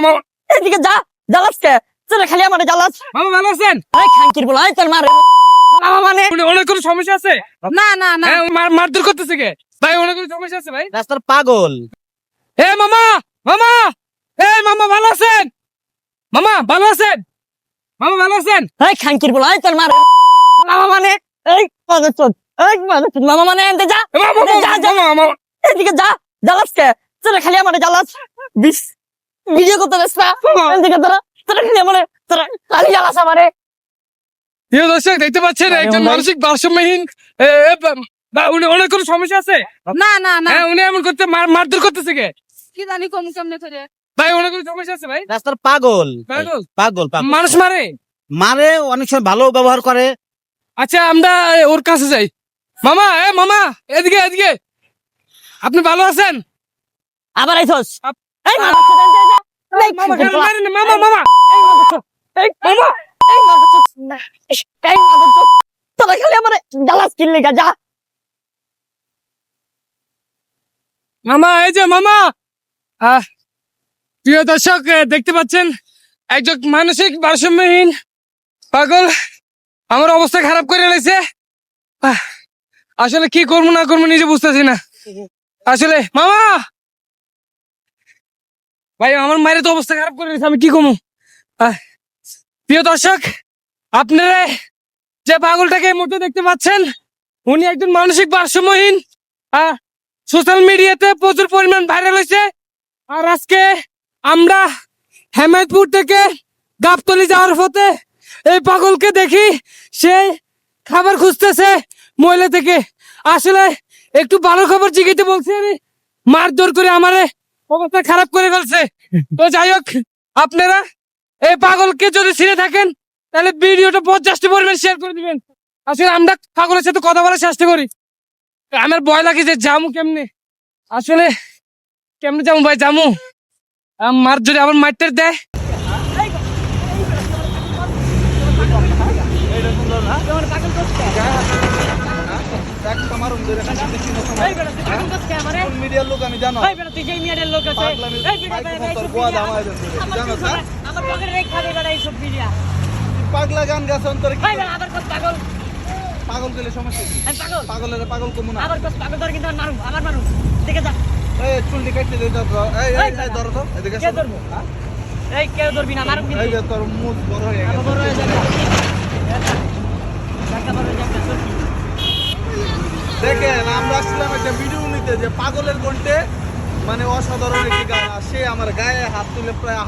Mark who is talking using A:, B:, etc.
A: মামা।
B: এদিকে যা জ্বালাস কে তোরা খালি আমার জ্বালাস।
A: মামা ভালো আছেন?
B: আরে খানকির বলা তোর মারে। মামা মানে?
A: উনি- অনেক কোনো সমস্যা আছে?
B: না না না।
A: হ্যাঁ মার মারধর করতেছে কে? ভাই অনেক কোনো সমস্যা আছে ভাই?
C: রাস্তার পাগল।
A: এ মামা মামা! এ মামা ভালো আছেন? মামা ভালো আছেন? মামা ভালো আছেন?
B: এই খানকির বলা তোর মারে। মামা মানে? এই মাদর চোদ এই মাদর চোদ মামা মানে এনতে যা।
A: মামা, মামা,
B: যা, যা।
A: মামা, মামা।
B: এদিকে যা জ্বালাস কে তোরা খালি আমার জ্বালাস। বিশ ভিডিও করতে বেশ এদিকে তোরা তোরা খালি তোরা খালি জ্বালাস আমারে।
A: প্রিয় দর্শক দেখতে পাচ্ছেন একজন
B: ভাই।
A: মানসিক ভারসাম্যহীন এ, এ, বা- বা- উনি অনেক কোনো সমস্যা আছে?
D: না না না।
A: হ্যাঁ উনি এমন করতে মারধর করতেছে কে?
D: কি জানি কম কেমনে করে।
A: ভাই অনেক কোনো সমস্যা আছে ভাই?
C: রাস্তার পাগল।
A: পাগল?
C: পাগল
A: মানুষ মারে?
C: মারে অনেক সময় ভালো ব্যবহার করে।
A: আচ্ছা আমরা ওর কাছে যাই। মামা এ মামা এদিকে এদিকে। আপনি ভালো আছেন?
B: আবার এই
A: মামা
B: তোরা খালি আমার কিনলে যা
A: এই যে মামা প্রিয় দর্শক দেখতে পাচ্ছেন একজন মানসিক ভারসাম্যহীন পাগল আমার অবস্থা খারাপ করে রয়েছে আসলে কি করব না করব নিজে বুঝতেছি না। আসলে মামা! ভাই আমার মায়ের তো অবস্থা খারাপ করে আমি কি আহ, প্রিয় দর্শক আপনারা যে পাগলটাকে মুহূর্তে দেখতে পাচ্ছেন উনি একজন মানসিক ভারসাম্যহীন সোশ্যাল মিডিয়াতে প্রচুর পরিমাণ ভাইরাল হয়েছে। আর আজকে আমরা হেমায়তপুর থেকে গাবতলি যাওয়ার পথে এই পাগলকে দেখি সে খাবার খুঁজতেছে মহিলা থেকে। আসলে একটু ভালো খবর জিগাইতে বলছি আমি মারধর করে আমারে অবস্থা খারাপ করে ফেলছে। তো যাই হোক, আপনারা এই পাগলকে যদি ছিঁড়ে থাকেন, তাহলে ভিডিওটা পঞ্চাশটি পরিমাণ শেয়ার করে দিবেন। আসলে আমরা পাগলের সাথে কথা বলার চেষ্টা করি। আমার ভয় লাগে যে জামু কেমনে? আসলে কেমনে যাব ভাই, জামু? মার যদি আবার মারতে দেয়।
E: মিডিয়ার লোক আমি জানো
B: এই বেটা তুই যেই মিয়াদের লোক আছে
E: পাগলামি-
B: এই বেটা মিডিয়া।
E: দামায় দেন তোরে,
B: আমার
E: জানোস
B: পিছনে-
E: না?
B: আমার পকেটে রেখা দে বেটা এইসব মিডিয়া।
E: পাগলা গান গাছ অন্তরে কি
B: আবার কস পাগল,
E: পাগল গেলে সমস্যা কি
B: পাগল,
E: পাগলের পাগল কমু না
B: আবার কস পাগল, তোর কিন্তু আমার মারু, আবার মারু। দেখে যা,
E: এই চুলটি কাটতে দে তো এই
B: এই
E: এই এই তো এদিকে
B: কে ধরবো?
E: হ্যাঁ?
B: এই কেউ ধরবি না, মারুম কিন্তু।
E: এই তোর মুখ বড় হয়ে গেছে
B: বড় হয়ে যাবে। দেখা বড় হয়ে যাবে, তোর কি?
E: আসছিলাম একটা ভিডিও নিতে যে পাগলের কণ্ঠে মানে অসাধারণ একটি গান। সে আমার গায়ে হাত তুলে প্রায়